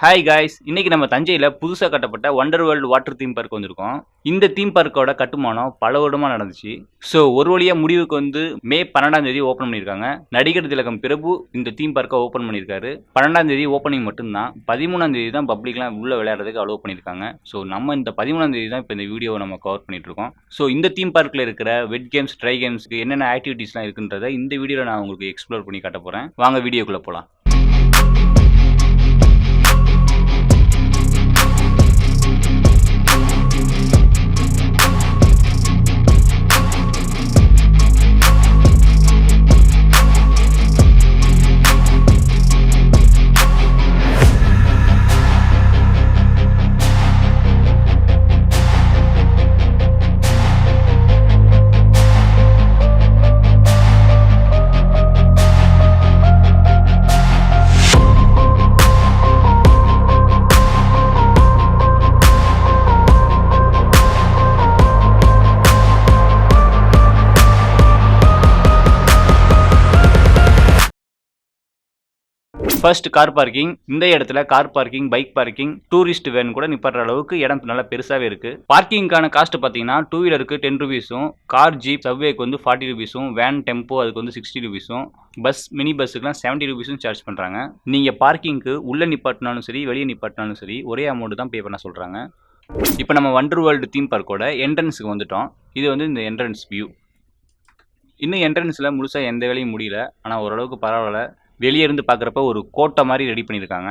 Hi guys இன்றைக்கி நம்ம தஞ்சையில் புதுசாக கட்டப்பட்ட wonder world water theme park வந்திருக்கோம். இந்த தீம் பார்க்கோட கட்டுமானம் பல வருடமாக நடந்துச்சு. ஸோ ஒரு வழியாக முடிவுக்கு வந்து மே பன்னெண்டாம் தேதி ஓப்பன் பண்ணியிருக்காங்க. நடிகர் திலகம் பிரபு இந்த தீம் பார்க்கை ஓப்பன் பண்ணியிருக்காரு. பன்னெண்டாம் தேதி ஓப்பனிங் மட்டும்தான். பதிமூணாம் தேதி தான் பப்ளிக்லாம் உள்ள விளையாடுறதுக்கு அலோவ் பண்ணியிருக்காங்க. ஸோ நம்ம இந்த பதிமூணாம் தேதி தான் இப்போ இந்த வீடியோவை நம்ம கவர் பண்ணிட்டு இருக்கோம் ஸோ இந்த தீம் பார்க்கில் இருக்கிற வெட் கேம்ஸ் ட்ரை கேம்ஸ்க்கு என்னென்ன ஆக்டிவிட்டீஸ்லாம் இருக்குன்றதை இந்த வீடியோவில் நான் உங்களுக்கு எக்ஸ்ப்ளோர் பண்ணி காட்ட போகிறேன் வாங்க வீடியோக்குள்ளே போகலாம் ஃபர்ஸ்ட் கார் பார்க்கிங் இந்த இடத்துல car parking bike parking tourist van கூட நிப்பாடுற அளவுக்கு இடம் நல்லா பெருசாகவே இருக்கு. பார்க்கிங்கான காஸ்ட் பார்த்தீங்கன்னா டூ வீலருக்கு டென் ருபீஸும் கார் ஜீப் சவ்வேக்கு வந்து ஃபார்ட்டி ருபீஸும் வேன் டெம்போ அதுக்கு வந்து சிக்ஸ்டி ருபீஸும் பஸ் மினி பஸ்ஸுக்குலாம் செவன்ட்டி ருபீஸும் சார்ஜ் பண்ணுறாங்க நீங்கள் பார்க்கிங்க்கு உள்ளே நிப்பாட்டினாலும் சரி வெளியே நிப்பாட்டினாலும் சரி ஒரே அமௌண்ட் தான் பே பண்ண சொல்கிறாங்க இப்போ நம்ம வண்டர் வேர்ல்டு தீம் பார்க்கோட என்ட்ரன்ஸுக்கு வந்துட்டோம். இது வந்து இந்த என்ட்ரன்ஸ் வியூ இன்னும் என்ட்ரன்ஸில் முழுசாக எந்த வேலையும் முடியல. ஆனால் ஓரளவுக்கு பரவாயில்ல. வெளியே இருந்து பார்க்குறப்ப ஒரு கோட்டை மாதிரி ரெடி பண்ணியிருக்காங்க.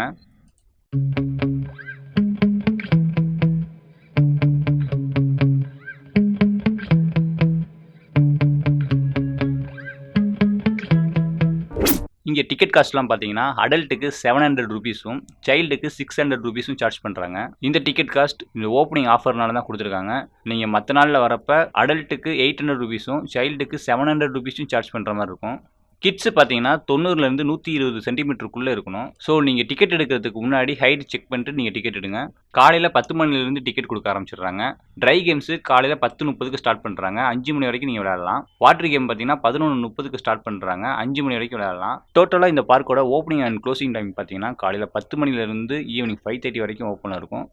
இங்கே டிக்கெட் காஸ்ட்லாம் பார்த்தீங்கன்னா அடல்ட்டுக்கு செவன் ஹண்ட்ரட் ருபீஸும் சைல்டுக்கு சிக்ஸ் ஹண்ட்ரட் ருபீஸும் சார்ஜ் பண்ணுறாங்க இந்த டிக்கெட் காஸ்ட் இந்த ஓப்பனிங் ஆஃபர்னால தான் கொடுத்துருக்காங்க. நீங்கள் மற்ற நாளில் வரப்போ அடல்ட்டுக்கு எயிட் ஹண்ட்ரட் ருபீஸும் சைல்டுக்கு செவன் ஹண்ட்ரட் ருபீஸும் சார்ஜ் பண்ணுற மாதிரி இருக்கும். கிட்ஸு பார்த்தீங்கன்னா தொண்ணூறுலேருந்து நூற்றி இருபது சென்டிமீட்டருக்குள்ளே இருக்கணும். ஸோ நீங்கள் டிக்கெட் எடுக்கிறதுக்கு முன்னாடி ஹைட் செக் பண்ணிட்டு நீங்கள் டிக்கெட் எடுங்க. காலையில் பத்து மணிலேருந்து டிக்கெட் கொடுக்க ஆரம்பிச்சிடுறாங்க. ட்ரை கேம்ஸு காலையில் பத்து முப்பதுக்கு ஸ்டார்ட் பண்ணுறாங்க அஞ்சு மணி வரைக்கும் நீங்கள் விளையாடலாம். வாட்டர் கேம் பார்த்தீங்கன்னா பதினொன்று முப்பதுக்கு ஸ்டார்ட் பண்ணுறாங்க அஞ்சு மணி வரைக்கும் விளையாடலாம். டோட்டலாக இந்த பார்க்கோட ஓப்பனிங் அண்ட் க்ளோசிங் டைம் பார்த்தீங்கன்னா காலையில் பத்து மணிலேருந்து ஈவினிங் ஃபைவ் தேர்ட்டி வரைக்கும் ஓப்பனாக இருக்கும்.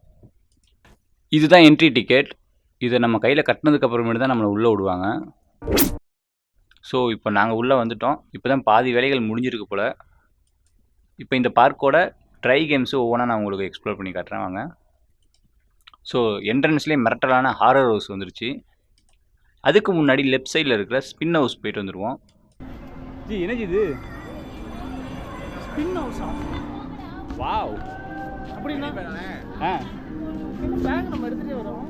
இதுதான் என்ட்ரி டிக்கெட் இதை நம்ம கையில் கட்டினதுக்கப்புறமேட்டு தான் நம்மளை உள்ளே விடுவாங்க. ஸோ இப்போ நாங்கள் உள்ளே வந்துட்டோம். இப்போ தான் பாதி வேலைகள் முடிஞ்சிருக்கு போல். இப்போ இந்த பார்க்கோட ட்ரை கேம்ஸு ஒவ்வொன்றா நான் உங்களுக்கு எக்ஸ்ப்ளோர் பண்ணி காட்டுறேன் வாங்க. ஸோ என்ட்ரன்ஸ்லேயே மிரட்டலான ஹாரர் ஹவுஸ் வந்துருச்சு. அதுக்கு முன்னாடி லெஃப்ட் சைடில் இருக்கிற ஸ்பின் ஹவுஸ் போயிட்டு வந்துடுவோம் ஜி என்ன இது? ஸ்பின் ஹவுஸா வாவ். அப்படின்னா ஆ. பேக் நம்ம எடுத்துகிட்டே வரோம்?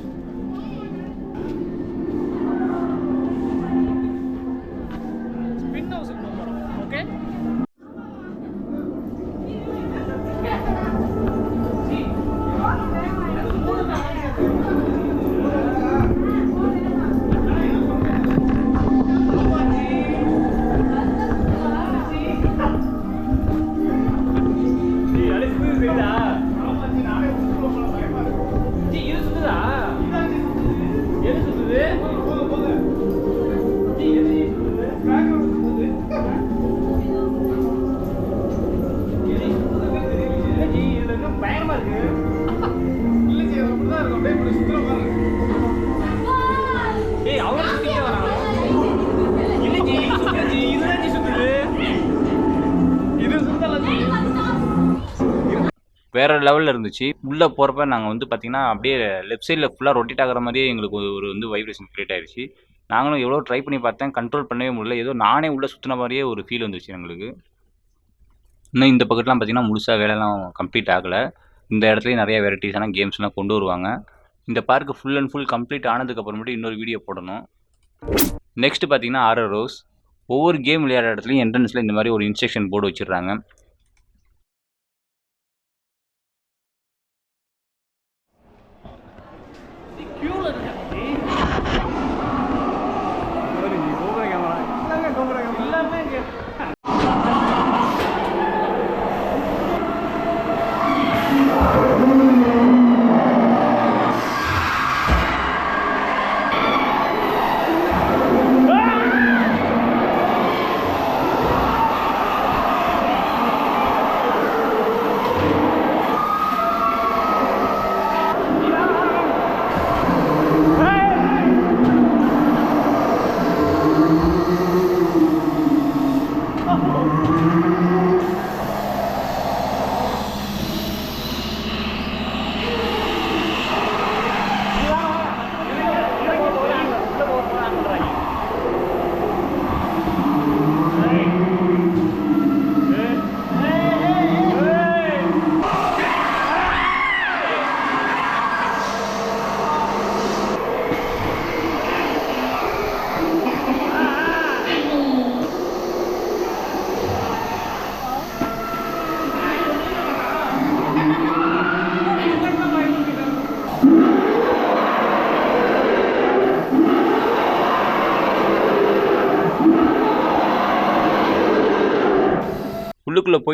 வேற லெவலில் இருந்துச்சு. உள்ளே போகிறப்ப நாங்கள் வந்து பார்த்தீங்கன்னா அப்படியே லெஃப்ட் சைடில் ஃபுல்லாக ரொட்டேட் ஆகிற மாதிரியே எங்களுக்கு ஒரு வந்து வைப்ரேஷன் கிரியேட் ஆயிடுச்சு நாங்களும் எவ்வளோ ட்ரை பண்ணி பார்த்தேன். கண்ட்ரோல் பண்ணவே முடியல. ஏதோ நானே உள்ளே சுற்றின மாதிரியே ஒரு ஃபீல் வந்துச்சு எங்களுக்கு. இன்னும் இந்த பக்கத்துலாம் பார்த்தீங்கன்னா முழுசாக வேலைலாம் கம்ப்ளீட் ஆகலை. இந்த இடத்துலையும் நிறைய வெரைட்டிஸான கேம்ஸ்லாம் கொண்டு வருவாங்க. இந்த பார்க்கு ஃபுல் அண்ட் ஃபுல் கம்ப்ளீட் ஆனதுக்கப்புறமேட்டு இன்னொரு வீடியோ போடணும். நெக்ஸ்ட் பார்த்தீங்கன்னா ஆர்ஆர் ரோஸ் ஒவ்வொரு கேம் விளையாடுற இடத்துலையும் என்ட்ரன்ஸில் இந்த மாதிரி ஒரு இன்ஸ்ட்ரக்ஷன் போர்டு வச்சிடுறாங்க.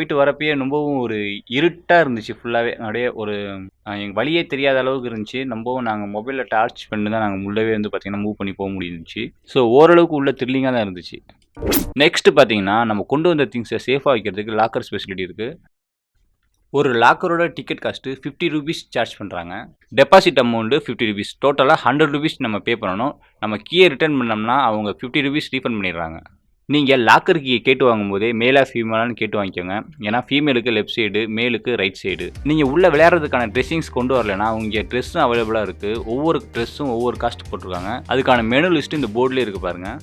போயிட்டு வரப்பயே ரொம்பவும் ஒரு இருட்டாக இருந்துச்சு ஃபுல்லாகவே அப்படியே ஒரு எங்கள் வழியே தெரியாத அளவுக்கு இருந்துச்சு. ரொம்பவும் நாங்கள் மொபைலில் டார்ச் பண்ணி தான் நாங்கள் உள்ளவே வந்து பார்த்திங்கன்னா மூவ் பண்ணி போக முடிஞ்சிச்சு. ஸோ ஓரளவுக்கு உள்ள த்ரில்லிங்காக தான் இருந்துச்சு. நெக்ஸ்ட் பார்த்தீங்கன்னா நம்ம கொண்டு வந்த திங்ஸை சேஃபாக வைக்கிறதுக்கு லாக்கர் ஃபெசிலிட்டி இருக்குது ஒரு லாக்கரோட ticket cost fifty rupees charge பண்ணுறாங்க டெபாசிட் அமௌண்ட்டு ஃபிஃப்டி ருபீஸ் டோட்டலாக ஹண்ட்ரட் ருபீஸ் நம்ம பே பண்ணணும். நம்ம கீயை ரிட்டர்ன் பண்ணோம்னா அவங்க ஃபிஃப்டி ருபீஸ் ரீஃபண்ட் பண்ணிடுறாங்க. நீங்கள் லாக்கர் கீயை கேட்டு வாங்கும்போதே மேலா ஃபீமேலான்னு கேட்டு வாங்கிக்கோங்க. ஏன்னா ஃபீமேலுக்கு லெஃப்ட் சைடு மேலுக்கு ரைட் சைடு நீங்கள் உள்ளே விளையாடுறதுக்கான ட்ரெஸ்ஸிங்ஸ் கொண்டு வரலனா உங்கள் ட்ரெஸ்ஸும் அவைலபிளாக இருக்குது ஒவ்வொரு ட்ரெஸ்ஸும் ஒவ்வொரு காஸ்ட் போட்டிருக்காங்க. அதுக்கான மெனு லிஸ்ட்டு இந்த போர்ட்லேயே இருக்குது பாருங்கள்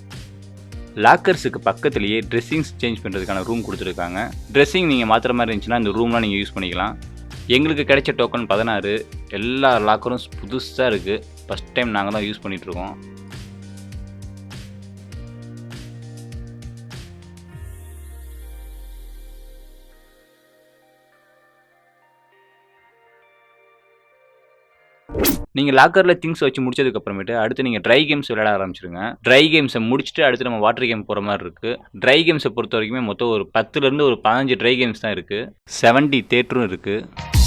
லாக்கர்ஸுக்கு பக்கத்துலேயே ட்ரெஸ்ஸிங்ஸ் சேஞ்ச் பண்ணுறதுக்கான ரூம் கொடுத்துருக்காங்க. ட்ரெஸ்ஸிங் நீங்கள் மாற்றுற மாதிரி இருந்துச்சுன்னா இந்த ரூம்லாம் நீங்கள் யூஸ் பண்ணிக்கலாம். எங்களுக்கு கிடைச்ச டோக்கன் பதினாறு. எல்லா லாக்கரும் புதுசாக இருக்குது ஃபஸ்ட் டைம் நாங்கள் தான் யூஸ் பண்ணிகிட்ருக்கோம் நீங்கள் லாக்கரில் திங்ஸ் வச்சு முடிச்சதுக்கப்புறமேட்டு அடுத்து நீங்கள் ட்ரை கேம்ஸ் விளையாட ஆரம்பிச்சிருங்க. ட்ரை கேம்ஸை முடிச்சுட்டு அடுத்து நம்ம வாட்டர் கேம் போகிற மாதிரி இருக்குது ட்ரை கேம்ஸை பொறுத்த வரைக்குமே மொத்தம் ஒரு பத்துலேருந்து ஒரு பதினஞ்சு ட்ரை கேம்ஸ் தான் இருக்குது செவன்ட்டி தேட்டரும் இருக்குது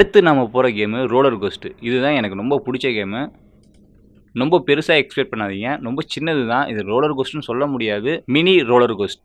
அடுத்து நம்ம போகிற கேமு ரோலர் கோஸ்ட்டு. இதுதான் எனக்கு ரொம்ப பிடிச்ச கேமு. ரொம்ப பெருசாக எக்ஸ்பெக்ட் பண்ணாதீங்க. ரொம்ப சின்னது தான் இது ரோலர் கோஸ்ட்டுன்னு சொல்ல முடியாது. Mini roller coaster.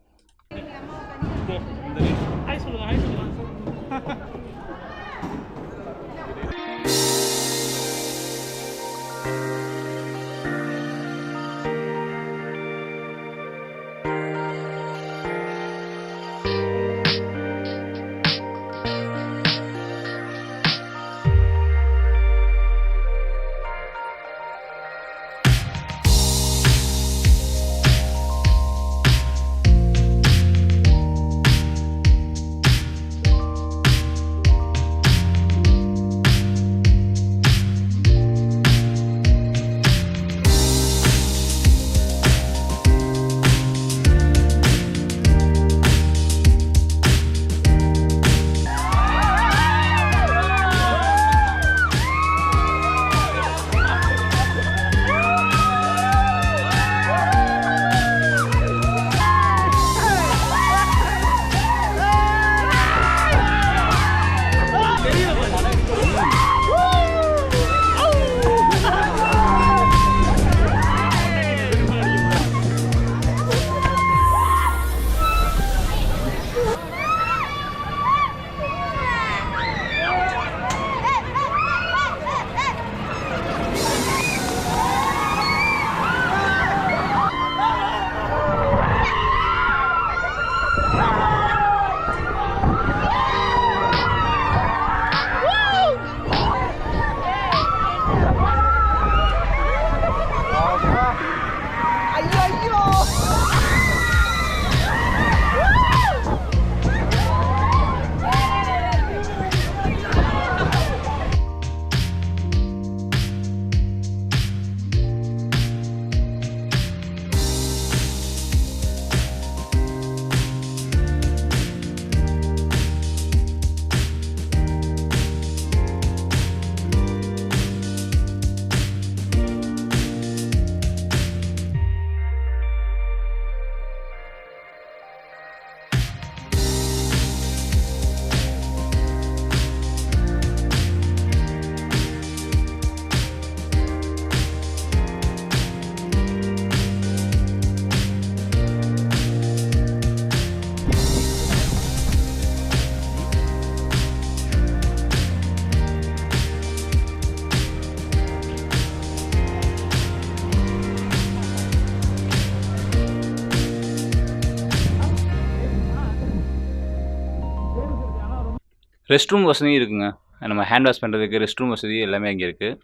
Rest room வசதியும் இருக்குங்க. நம்ம ஹேண்ட் வாஷ் பண்ணுறதுக்கு ரெஸ்ட் ரூம் வசதி எல்லாமே அங்கே இருக்குது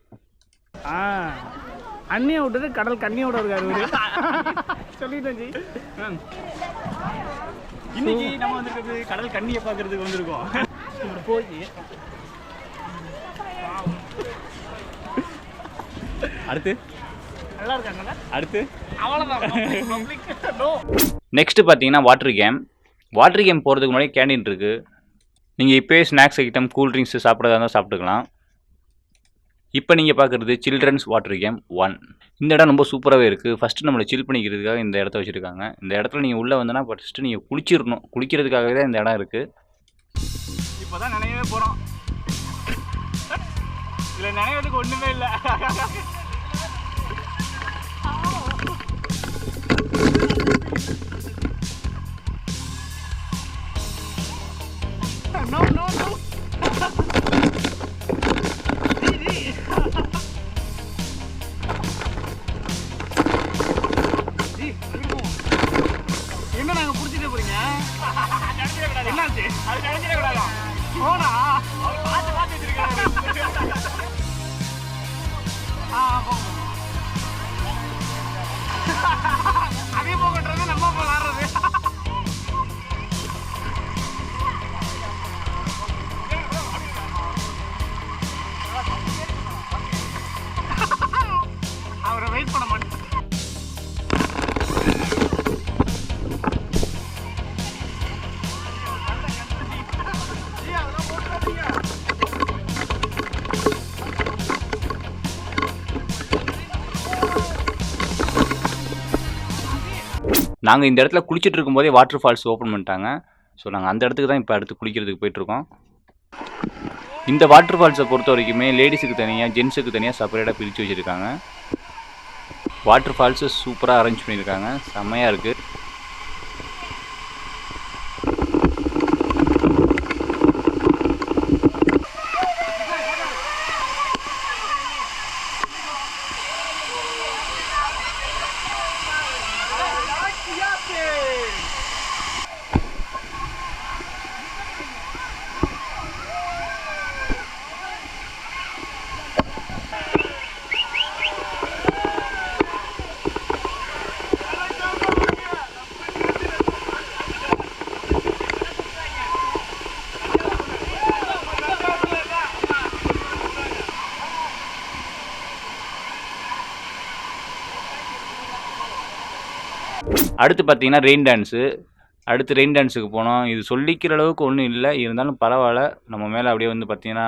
ஆ அண்ணியை விட்டது கடல் கண்ணியோட இருக்காரு இவரு. சொல்லிட்டேன் ஜி. இன்னைக்கு நம்ம வந்திருக்கிறது கடல் கண்ணியை பார்க்கறதுக்கு வந்திருக்கோம். போய். அடுத்து? நல்லா இருக்காங்கல்ல அடுத்து? அவ்வளோதான் பப்ளிக் நோ நெக்ஸ்ட்டு பார்த்தீங்கன்னா வாட்டர் கேம் வாட்டர் கேம் போகிறதுக்கு முன்னாடி கேண்டீன் இருக்குது நீங்கள் இப்போயே ஸ்நாக்ஸ் ஐட்டம் கூல் ட்ரிங்க்ஸ் சாப்பிட்றதா இருந்தால் சாப்பிட்டுக்கலாம். இப்போ நீங்கள் பார்க்குறது சில்ட்ரன்ஸ் வாட்டர் கேம் ஒன் இந்த இடம் ரொம்ப சூப்பராகவே இருக்குது ஃபஸ்ட்டு நம்மளை சில் பண்ணிக்கிறதுக்காக இந்த இடத்த வச்சுருக்காங்க. இந்த இடத்துல நீங்கள் உள்ளே வந்தோன்னா ஃபஸ்ட்டு நீங்கள் குளிச்சிடணும். குளிக்கிறதுக்காகவே தான் இந்த இடம் இருக்குது இப்போதான் நினைவே போகிறோம் இதுல நினைவதுக்கு ஒன்றுமே இல்லை. நோ நோ நோ என்ன நாங்க புடிச்சிட்டே போறீங்க? என்னாச்சு? அது நினைச்சிடக்கூடாதா போனா? அவர் பார்த்து பார்த்து வச்சிருக்காரு. அதே போகன்றது நம்ம விளாடுறது வெயிட் பண்ண மாட்டேன் நாங்கள் இந்த இடத்துல குளிச்சுட்டு இருக்கும்போதே வாட்டர் ஃபால்ஸ் ஓப்பன் பண்ணிட்டாங்க. ஸோ நாங்கள் அந்த இடத்துக்கு தான் இப்போ அடுத்து குளிக்கிறதுக்கு போயிட்டுருக்கோம் இந்த வாட்டர் ஃபால்ஸை பொறுத்த வரைக்குமே லேடிஸுக்கு தனியாக ஜென்ஸுக்கு தனியாக செப்பரேட்டாக பிரித்து வச்சுருக்காங்க. வாட்டர் ஃபால்ஸு சூப்பராக அரேஞ்ச் பண்ணியிருக்காங்க. செம்மையாக இருக்குது அடுத்து பார்த்தீங்கன்னா ரெயின் டான்ஸு அடுத்து ரெயின் டான்ஸுக்கு போனோம். இது சொல்லிக்கிற அளவுக்கு ஒன்றும் இல்லை. இருந்தாலும் பரவாயில்ல. நம்ம மேலே அப்படியே வந்து பார்த்தீங்கன்னா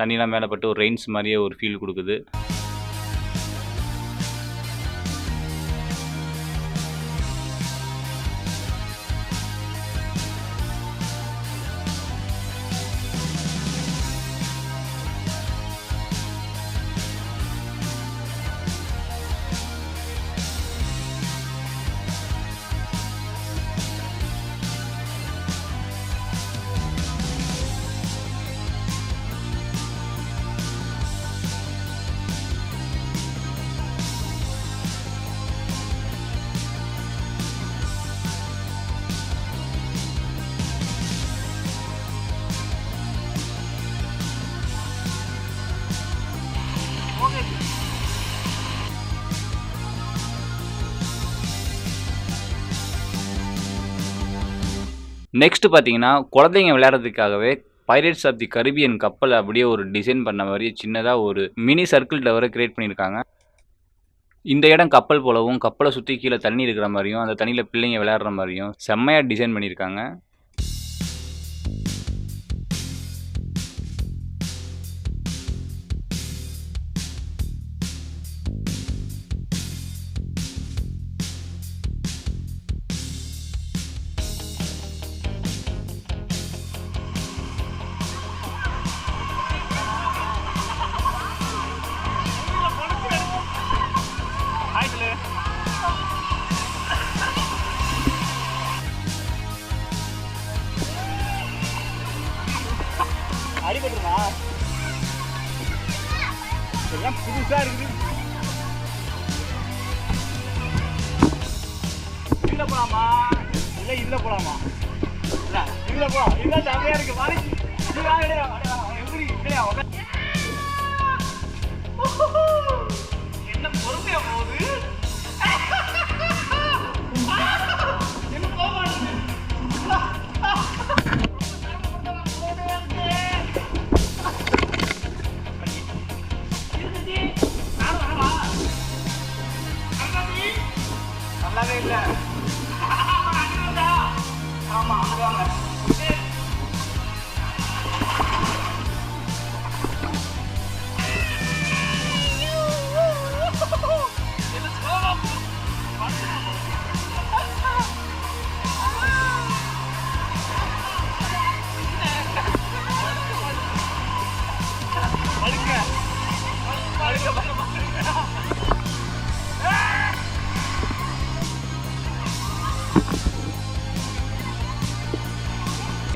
தண்ணிலாம் மேலே பட்டு ஒரு ரெயின்ஸ் மாதிரியே ஒரு ஃபீல் கொடுக்குது. நெக்ஸ்ட்டு பார்த்தீங்கன்னா குழந்தைங்க விளையாடுறதுக்காகவே பைரேட்ஸ் ஆஃப் தி கரிபியன் கப்பல் அப்படியே ஒரு டிசைன் பண்ண மாதிரி சின்னதாக ஒரு மினி சர்க்கிள் டவரை கிரியேட் பண்ணியிருக்காங்க. இந்த இடம் கப்பல் போலவும் கப்பலை சுற்றி கீழே தண்ணி இருக்கிற மாதிரியும் அந்த தண்ணியில் பிள்ளைங்க விளையாடுற மாதிரியும் செம்மையாக டிசைன் பண்ணியிருக்காங்க.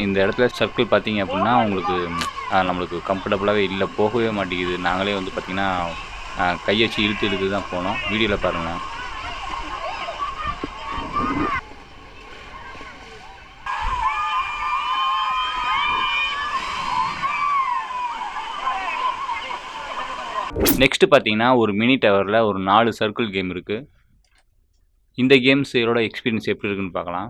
இந்த இடத்துல சர்க்கிள் பார்த்தீங்க அப்படின்னா உங்களுக்கு நம்மளுக்கு கம்ஃபர்டபுளாகவே இல்லை போகவே மாட்டேங்குது. நாங்களே வந்து பார்த்திங்கன்னா கையை வச்சு இழுத்து இழுத்து தான் போனோம். வீடியோவில் பாருங்கள் நெக்ஸ்ட்டு பார்த்தீங்கன்னா ஒரு மினி டவரில் ஒரு நாலு சர்க்கிள் கேம் இருக்குது இந்த கேம்ஸ் இதோட எக்ஸ்பீரியன்ஸ் எப்படி இருக்குன்னு பார்க்கலாம்.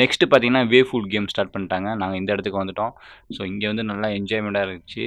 நெக்ஸ்ட்டு பார்த்தீங்கன்னா வே ஃபுட் கேம் ஸ்டார்ட் பண்ணிட்டாங்க. நாங்கள் இந்த இடத்துக்கு வந்துட்டோம். ஸோ இங்கே வந்து நல்லா என்ஜாய்மெண்ட்டாக இருந்துச்சு.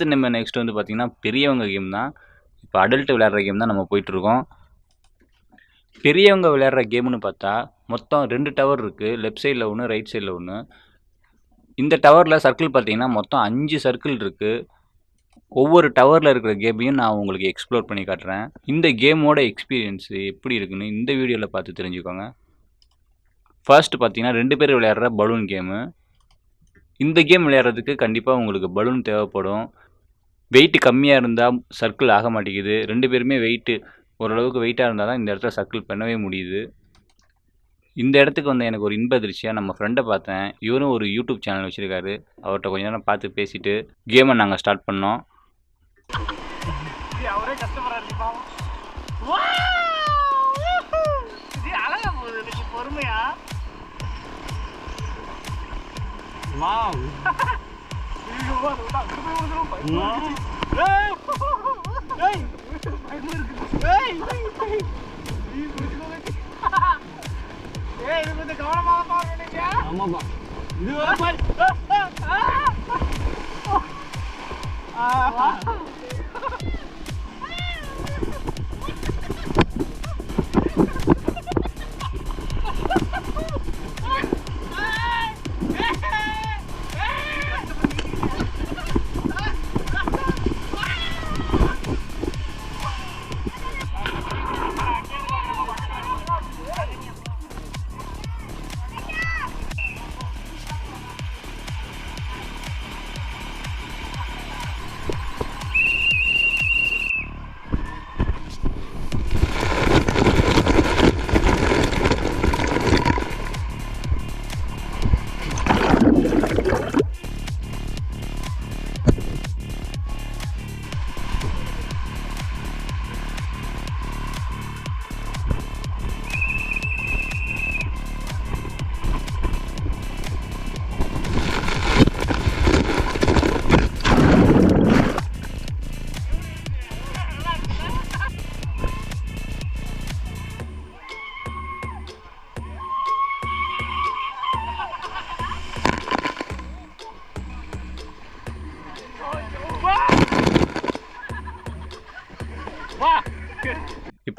அடுத்து நம்ம நெக்ஸ்ட் வந்து பார்த்திங்கன்னா பெரியவங்க கேம் தான். இப்போ அடல்ட்டு விளையாடுற கேம் தான் நம்ம போயிட்டுருக்கோம். பெரியவங்க விளையாடுற கேம்னு பார்த்தா மொத்தம் ரெண்டு டவர் இருக்குது லெஃப்ட் சைடில் ஒன்று ரைட் சைடில் ஒன்று இந்த டவரில் சர்க்கிள் பார்த்தீங்கன்னா மொத்தம் அஞ்சு சர்க்கிள் இருக்குது ஒவ்வொரு டவரில் இருக்கிற கேமையும் நான் உங்களுக்கு எக்ஸ்ப்ளோர் பண்ணி காட்டுறேன். இந்த கேமோட எக்ஸ்பீரியன்ஸ் எப்படி இருக்குன்னு இந்த வீடியோவில் பார்த்து தெரிஞ்சுக்கோங்க. ஃபர்ஸ்ட் பார்த்தீங்கன்னா ரெண்டு பேர் விளையாடுற பலூன் கேமு இந்த கேம் விளையாடுறதுக்கு கண்டிப்பாக உங்களுக்கு பலூன் தேவைப்படும். வெயிட் கம்மியாக இருந்தால் சர்க்கிள் ஆக மாட்டேங்குது. ரெண்டு பேருமே வெயிட்டு ஓரளவுக்கு வெயிட்டாக இருந்தால் தான் இந்த இடத்துல சர்க்கிள் பண்ணவே முடியுது. இந்த இடத்துக்கு வந்து எனக்கு ஒரு இன்ப அதிர்ச்சியாக நம்ம ஃப்ரெண்டை பார்த்தேன். இவரும் ஒரு யூடியூப் சேனல் வச்சுருக்காரு. அவர்கிட்ட கொஞ்ச நேரம் பார்த்து பேசிட்டு கேமை நாங்கள் ஸ்டார்ட் பண்ணோம். அவரே கஷ்டப்படுறாரு பாவம். இது அழகா போகுது. எனக்கு பொறுமையா? வாவ் ஆமா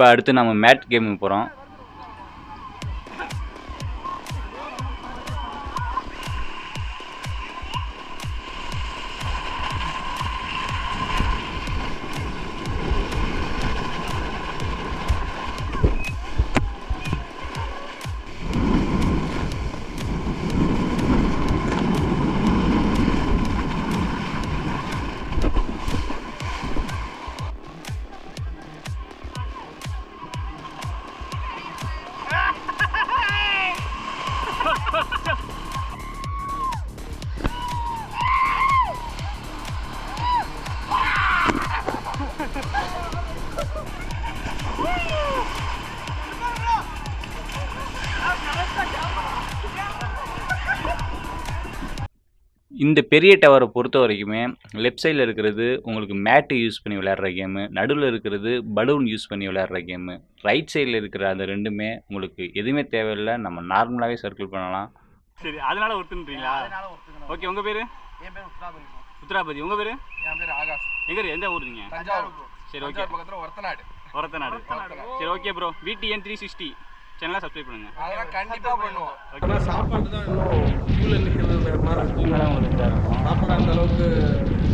இப்போ அடுத்து நம்ம மேட் கேமுக்கு போகிறோம். இந்த பெரிய டவரை பொறுத்த வரைக்குமே லெஃப்ட் சைடில் இருக்கிறது உங்களுக்கு மேட்டு யூஸ் பண்ணி விளையாடுற கேமு நடுவில் இருக்கிறது பலூன் யூஸ் பண்ணி விளையாடுற கேமு ரைட் சைடில் இருக்கிற அந்த ரெண்டுமே உங்களுக்கு எதுவுமே தேவையில்லை. நம்ம நார்மலாகவே சர்க்கிள் பண்ணலாம். சரி அதனால ஒருத்தன்றீங்களா ஓகே உங்க பேரு? என் பேர் உத்ராபதி உத்தராபதி. உங்க பேரு? என் பேர் ஆகாஷ். எங்க எந்த ஊர் நீங்க? தஞ்சாவூர் சரி ஓகே பக்கத்துல ஒரத்தநாடு. ஒரத்தநாடு. சரி okay bro VTN three sixty சேனலை சப்ஸ்கிரைப் பண்ணுங்க. அதெல்லாம் கண்டிப்பா பண்ணுவோம். ஆனால் சாப்பாடு தான் இன்னும் க்யூவில் நிற்கிறது மாதிரி சாப்பாடு அந்த அளவுக்கு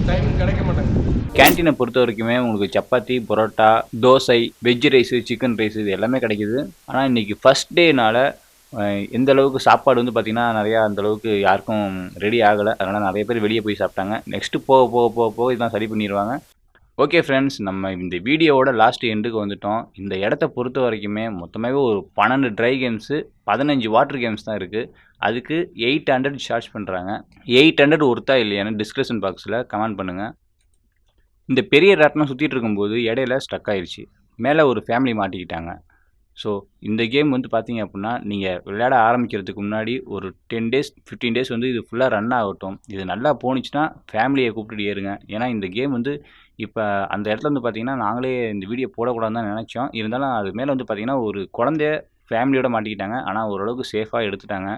டைம் கிடைக்க மாட்டேங்குது. கேன்டீனை பொறுத்த வரைக்குமே உங்களுக்கு chapati parotta dosai veg rice chicken rice இது எல்லாமே கிடைக்குது. ஆனால் இன்றைக்கி ஃபஸ்ட் டேனால எந்த அளவுக்கு சாப்பாடு வந்து பார்த்திங்கன்னா நிறையா அந்த அளவுக்கு யாருக்கும் ரெடி ஆகலை. அதனால் நிறைய பேர் வெளியே போய் சாப்பிட்டாங்க. நெக்ஸ்ட்டு போக போக போக போக இதெல்லாம் சரி பண்ணிடுவாங்க ஓகே ஃப்ரெண்ட்ஸ் நம்ம இந்த வீடியோவோட லாஸ்ட் எண்டுக்கு வந்துட்டோம். இந்த இடத்த பொறுத்த வரைக்குமே மொத்தமாகவே ஒரு பன்னெண்டு ட்ரை கேம்ஸு பதினஞ்சு வாட்டர் கேம்ஸ் தான் இருக்குது அதுக்கு எயிட் ஹண்ட்ரட் சார்ஜ் பண்ணுறாங்க எயிட் ஹண்ட்ரட் ஒருத்தா இல்லையான்னு டிஸ்கிரிப்ஷன் பாக்ஸில் கமெண்ட் பண்ணுங்கள் இந்த பெரிய ராட்டினம் சுற்றிட்டு இருக்கும்போது இடையில ஸ்டக் ஆயிடுச்சு மேலே ஒரு ஃபேமிலி மாட்டிக்கிட்டாங்க. ஸோ இந்த கேம் வந்து பார்த்தீங்க அப்படின்னா நீங்கள் விளையாட ஆரம்பிக்கிறதுக்கு முன்னாடி ஒரு டென் டேஸ் ஃபிஃப்டீன் டேஸ் வந்து இது ஃபுல்லாக ரன் ஆகட்டும். இது நல்லா போணுச்சுன்னா ஃபேமிலியை கூப்பிட்டுட்டு ஏறுங்க. ஏன்னா இந்த கேம் வந்து இப்போ அந்த இடத்துல வந்து பார்த்தீங்கன்னா நாங்களே இந்த வீடியோ போடக்கூடாதுன்னு தான் நினச்சோம். இருந்தாலும் அது மேலே வந்து பார்த்தீங்கன்னா ஒரு குழந்தைய ஃபேமிலியோட மாட்டிக்கிட்டாங்க. ஆனால் ஓரளவுக்கு சேஃபாக எடுத்துட்டாங்க.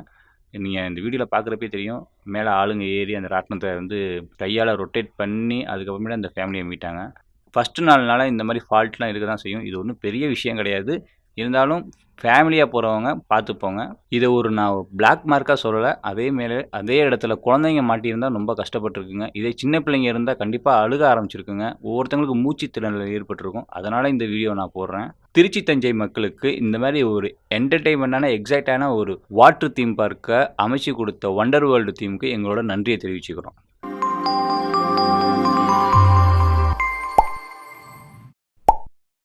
நீங்கள் இந்த வீடியோவில் பார்க்குறப்பே தெரியும். மேலே ஆளுங்க ஏறி அந்த ராட்டினத்தை வந்து கையால் ரொட்டேட் பண்ணி அதுக்கப்புறமேட்டு அந்த ஃபேமிலியை மீட்டாங்க. ஃபஸ்ட்டு நாள்னால இந்த மாதிரி ஃபால்ட்லாம் இருக்க தான் செய்யும். இது ஒன்றும் பெரிய விஷயம் கிடையாது. இருந்தாலும் ஃபேமிலியாக போகிறவங்க பார்த்துப்போங்க. இதை ஒரு நான் பிளாக் மார்க்காக சொல்லலை. அதே மேலே அதே இடத்துல குழந்தைங்க மாட்டியிருந்தால் ரொம்ப கஷ்டப்பட்டுருக்குங்க. இதே சின்ன பிள்ளைங்க இருந்தால் கண்டிப்பாக அழுக ஆரம்பிச்சிருக்குங்க. ஒவ்வொருத்தங்களுக்கு மூச்சு திறனில் ஏற்பட்டிருக்கும். அதனால் இந்த வீடியோ நான் போடுறேன். திருச்சி தஞ்சை மக்களுக்கு இந்த மாதிரி ஒரு என்டர்டெயின்மெண்ட்டான எக்ஸைட்டான ஒரு வாட்ரு தீம் பார்க்கை அமைச்சு கொடுத்த ஒண்டர் வேர்ல்டு தீமுக்கு எங்களோட நன்றியை தெரிவிச்சுக்கிறோம்.